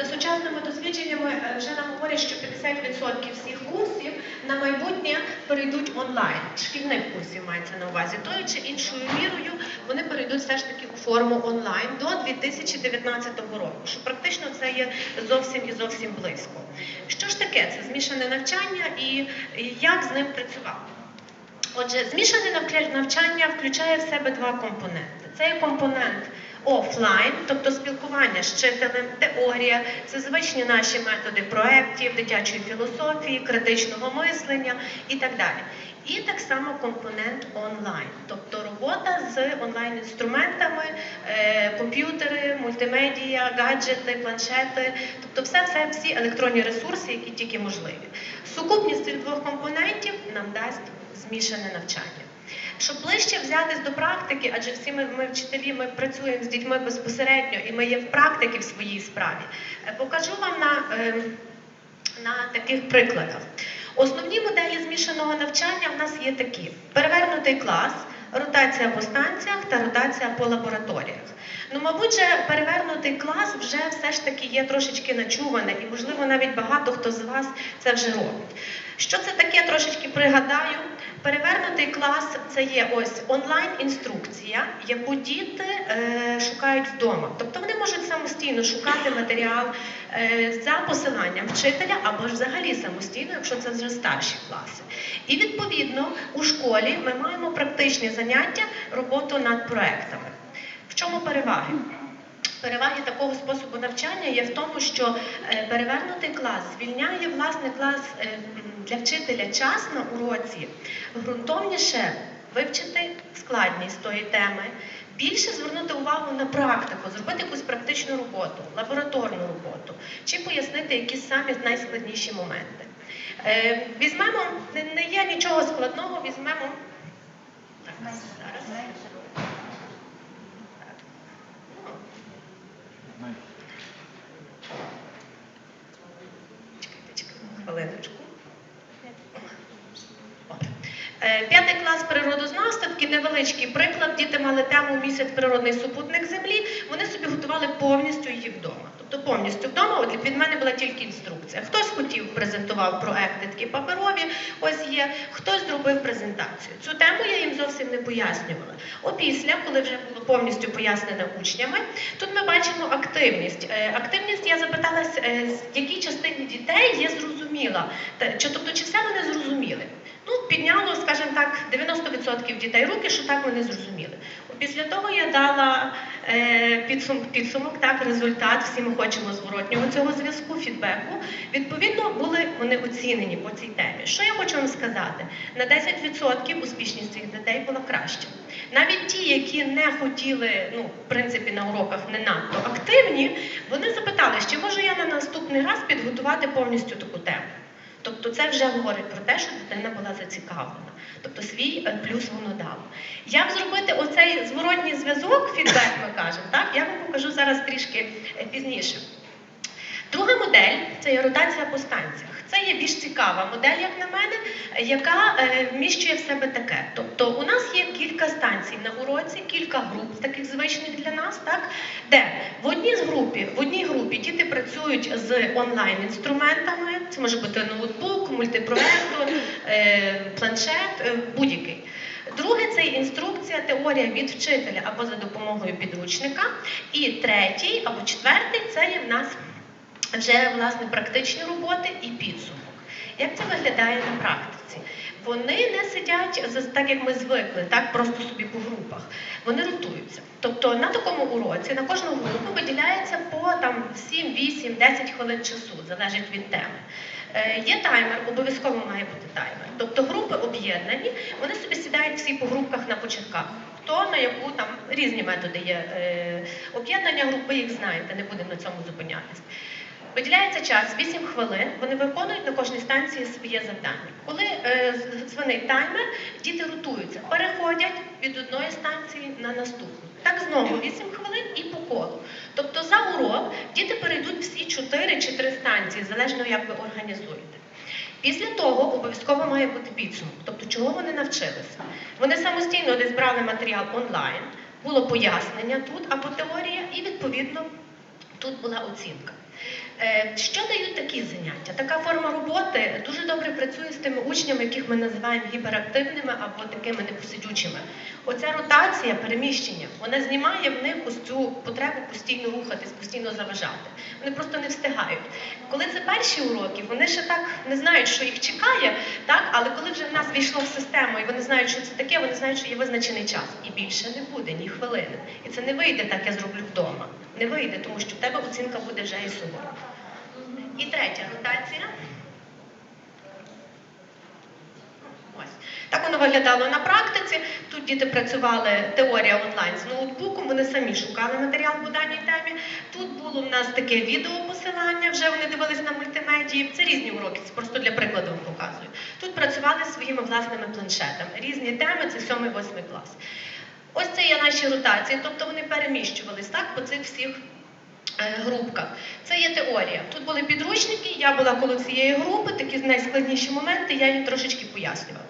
За сучасними дослідженнями е, вже нам говорять, що 50% всіх курсів на майбутнє перейдуть онлайн. Шкільних курсів мається на увазі. Тою чи іншою мірою вони перейдуть все ж таки у форму онлайн до 2019 року, що практично це є зовсім і зовсім близько. Що ж таке? Це змішане навчання і як з ним працювати? Отже, змішане навчання включає в себе два компоненти. Це є компонент офлайн, тобто спілкування з вчителем, теорія, це звичні наші методи проєктів, дитячої філософії, критичного мислення і так далі. І так само компонент онлайн, тобто робота з онлайн-інструментами, е, комп'ютери, мультимедіа, гаджети, планшети, тобто все, все, всі електронні ресурси, які тільки можливі. Сукупність цих двох компонентів нам дасть змішане навчання. Щоб ближче взятись до практики, адже всі ми, ми вчителі, ми працюємо з дітьми безпосередньо і ми є в практики в своїй справі. е, Покажу вам на, е, на таких прикладах. Основні моделі змішаного навчання в нас є такі: перевернутий клас, ротація по станціях та ротація по лабораторіях. Ну, мабуть, же перевернутий клас вже все ж таки є трошечки начуване, і, можливо, навіть багато хто з вас це вже робить. Що це таке, трошечки пригадаю. Перевернутий клас це є ось онлайн-інструкція, яку діти е, шукають вдома. Тобто вони можуть самостійно шукати матеріал е, за посиланням вчителя або ж взагалі самостійно, якщо це вже старші класи. І відповідно у школі ми маємо практичні заняття, роботу над проектами. В чому переваги? Переваги такого способу навчання є в тому, що е, перевернутий клас звільняє власне клас е, для вчителя час на уроці ґрунтовніше вивчити складність тої теми, більше звернути увагу на практику, зробити якусь практичну роботу, лабораторну роботу, чи пояснити якісь самі найскладніші моменти. Е, Візьмемо, не, не є нічого складного, візьмемо. Так, зараз. Ну, Чекайте, чекайте, хвилиночку. От. Е, П'ятий клас природознавства, невеличкий приклад. Діти мали тему місяць природний супутник землі. Вони собі готували повністю її вдома. Тобто повністю вдома, от від мене була тільки інструкція. Хтось хотів, презентував проекти такі паперові, ось є, хтось зробив презентацію. Цю тему я їм зовсім не пояснювала. Опісля, коли вже було повністю пояснено учнями, тут ми бачимо активність. Е, Активність я запиталась, е, якій частині дітей є зрозуміла, тобто чи все вони зрозуміли. Ну, підняло, скажімо так, 90% дітей руки, що так вони зрозуміли. Після того я дала е, підсум, підсумок, так, результат, всі ми хочемо зворотнього цього зв'язку, фідбеку. Відповідно, були вони оцінені по цій темі. Що я хочу вам сказати? На 10% успішність цих дітей була краща. Навіть ті, які не хотіли, ну, в принципі, на уроках не надто активні, вони запитали, чи можу я на наступний раз підготувати повністю таку тему. Тобто це вже говорить про те, що дитина була зацікавлена. Тобто свій е, плюс воно дало. Як зробити оцей зворотній зв'язок, фідбек, ми кажемо, так? Я вам покажу зараз трішки е, пізніше. Друга модель це є ротація по станціях. Це є більш цікава модель, як на мене, яка е, вміщує в себе таке. Тобто у нас є кілька станцій на уроці, кілька груп, таких звичних для нас, так? де в одній з групі, в одній групі діти працюють з онлайн-інструментами, це може бути ноутбук, мультипроектор, е, планшет, е, будь-який. Друге це інструкція, теорія від вчителя або за допомогою підручника. І третій або четвертий це є в нас вже власне практичні роботи і підсумок. Як це виглядає на практиці? Вони не сидять так, як ми звикли, так просто собі по групах. Вони ротуються. Тобто на такому уроці на кожну групу виділяється по там 7, 8, 10 хвилин часу, залежить від теми. Е, є таймер, обов'язково має бути таймер. Тобто групи об'єднані, вони собі сідають всі по групках на початках. Хто на яку там різні методи є е, об'єднання груп, ви їх знаєте, не будемо на цьому зупинятись. Виділяється час 8 хвилин. Вони виконують на кожній станції своє завдання. Коли е, таймер, діти ротуються, переходять від одної станції на наступну. Так знову 8 хвилин і по колу. Тобто за урок діти перейдуть всі 4 чи 3 станції, залежно як ви організуєте. Після того обов'язково має бути підсумок, тобто чого вони навчилися. Вони самостійно десь брали матеріал онлайн, було пояснення тут або теорія, і відповідно тут була оцінка. Е, Що дають такі заняття? Така форма роботи дуже добре працює з тими учнями, яких ми називаємо гіперактивними або такими непосидючими. Оця ротація, переміщення, вона знімає в них ось цю потребу постійно рухатись, постійно заважати. Вони просто не встигають. Коли це перші уроки, вони ще так не знають, що їх чекає, так? але коли вже в нас війшло в систему і вони знають, що це таке, вони знають, що є визначений час. І більше не буде ні хвилини. І це не вийде так, я зроблю вдома. Не вийде, тому що в тебе оцінка буде вже і сумова. І третя ротація. Так воно виглядало на практиці. Тут діти працювали теорія онлайн з ноутбуком, вони самі шукали матеріал по даній темі. Тут було в нас таке відеопосилання, вже вони дивились на мультимедії. Це різні уроки, це просто для прикладу показую. Тут працювали своїми власними планшетами. Різні теми, це 7-8 клас. Ось це є наші ротації, тобто вони переміщувались так по цих всіх е, групках. Це є теорія. Тут були підручники, я була коло цієї групи, такі найскладніші моменти, я їм трошечки пояснювала.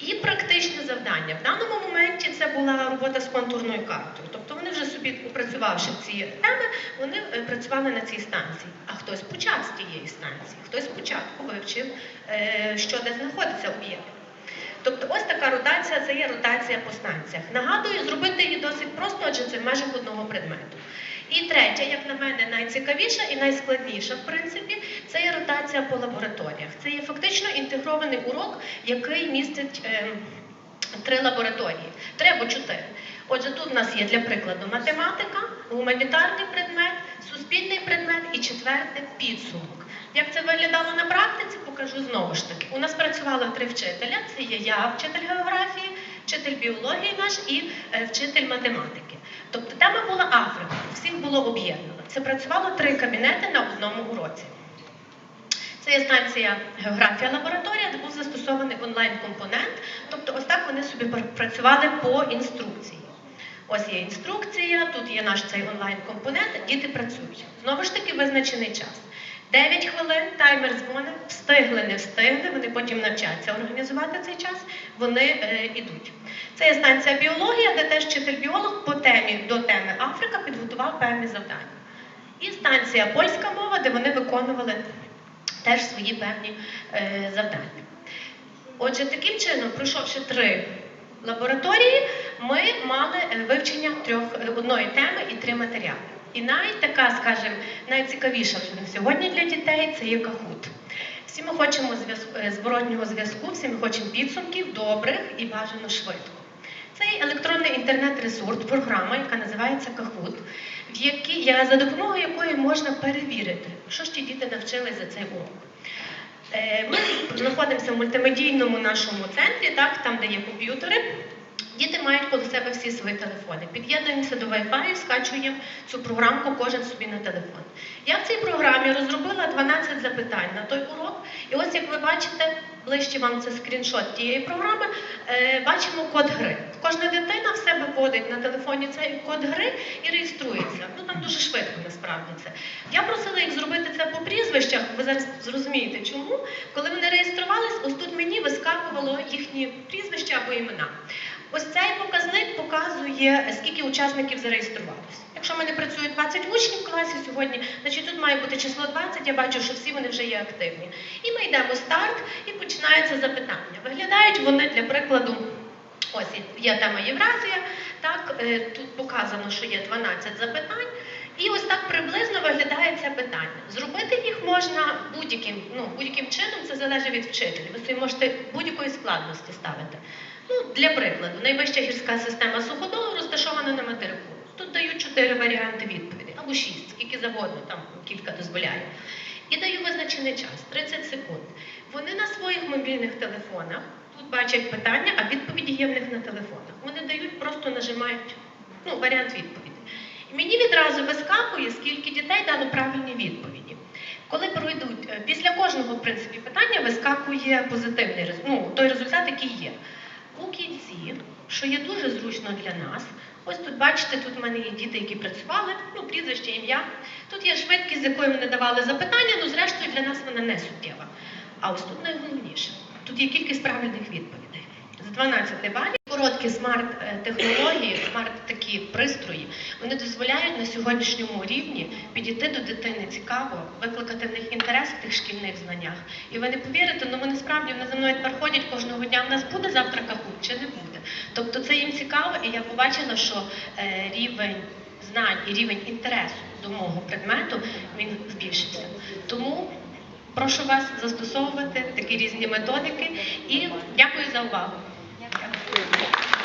І практичне завдання. В даному моменті це була робота з контурною картою. Тобто вони вже собі, опрацювавши ці теми, вони е, працювали на цій станції. А хтось почав з тієї станції, хтось спочатку вивчив, е, що де знаходиться об'єкт. Тобто ось така ротація це є ротація по станціях. Нагадую, зробити її досить просто, адже це в межах одного предмету. І третя, як на мене, найцікавіша і найскладніша, в принципі, це є ротація по лабораторіях. Це є фактично інтегрований урок, який містить е, три лабораторії, три або чотири. Отже, тут у нас є для прикладу математика, гуманітарний предмет, суспільний предмет і четверте підсумок. Як це виглядало на практиці, покажу знову ж таки. У нас працювало три вчителя: це є я, вчитель географії, вчитель біології наш і е, вчитель математики. Тобто тема була Африка, всіх було об'єднано. Це працювало три кабінети на одному уроці. Це є станція географія лабораторія, де був застосований онлайн-компонент. Тобто, ось так вони собі працювали по інструкції. Ось є інструкція, тут є наш цей онлайн-компонент, діти працюють. Знову ж таки, визначений час. 9 хвилин, таймер дзвонить, встигли, не встигли, вони потім навчаться організувати цей час, вони е, ідуть. Це є станція біологія, де теж вчитель-біолог по темі до теми Африка підготував певні завдання. І станція польська мова, де вони виконували теж свої певні е, завдання. Отже, таким чином, пройшовши три лабораторії, ми мали е, вивчення трьох е, одної теми і три матеріали. І навіть така, скажімо, найцікавіша сьогодні для дітей це є кахут. Всі ми хочемо е, зворотнього зв'язку, всі ми хочемо підсумків добрих і бажано швидко. Це електронний інтернет-ресурс, програма, яка називається якій, за допомогою якої можна перевірити, що ж ті діти навчились за цей урок. Е, Ми знаходимося в мультимедійному нашому центрі, там, де є комп'ютери. Діти мають коло себе всі свої телефони. Під'єднуємося до Wi-Fi, скачуємо цю програмку кожен собі на телефон. Я в цій програмі розробила 12 запитань на той урок. І ось як ви бачите, ближче вам це скріншот тієї програми, е, бачимо код гри. Кожна дитина в себе вводить на телефоні цей код гри і реєструється. Ну там дуже швидко насправді це. Я просила їх зробити це по прізвищах. Ви зараз зрозумієте, чому. Коли вони реєструвались, ось тут мені вискакувало їхні прізвища або імена. Ось цей показник показує, скільки учасників зареєструвалося. Якщо в мене працює 20 учнів в класі сьогодні, значить тут має бути число 20, я бачу, що всі вони вже є активні. І ми йдемо старт і починається запитання. Виглядають вони для прикладу. Ось є тема Євразія, так е, тут показано, що є 12 запитань. І ось так приблизно виглядає це питання. Зробити їх можна будь-яким, ну, будь-яким чином, це залежить від вчителя. Ви собі можете будь-якої складності ставити. Ну, для прикладу, найвища гірська система суходолу розташована на материку. Тут дають чотири варіанти відповіді, або шість, скільки завгодно, там кілька дозволяє. І даю визначений час 30 секунд. Вони на своїх мобільних телефонах тут бачать питання, а відповіді є в них на телефонах. Вони дають, просто нажимають ну, варіант відповіді. І мені відразу вискакує, скільки дітей дало правильні відповіді. Коли пройдуть е, після кожного в принципі питання, вискакує позитивний ну, той результат, який є. У кінці, що є дуже зручно для нас, ось тут бачите, тут в мене є діти, які працювали, ну, прізвище, ім'я. Тут є швидкість, з якою вони давали запитання, ну зрештою для нас вона не суттєва. А ось тут найголовніше. Тут є кількість правильних відповідей. З 12 балів короткі смарт-технології, смарт такі пристрої, вони дозволяють на сьогоднішньому рівні підійти до дитини цікаво, викликати в них інтерес в тих шкільних знаннях. І ви не повірите, ну вони справді вони за мною тепер ходять кожного дня. В нас буде завтра кахут чи не буде. Тобто це їм цікаво, і я побачила, що е, рівень знань і рівень інтересу до мого предмету він збільшився. Тому прошу вас застосовувати такі різні методики і дякую за увагу. Дякую.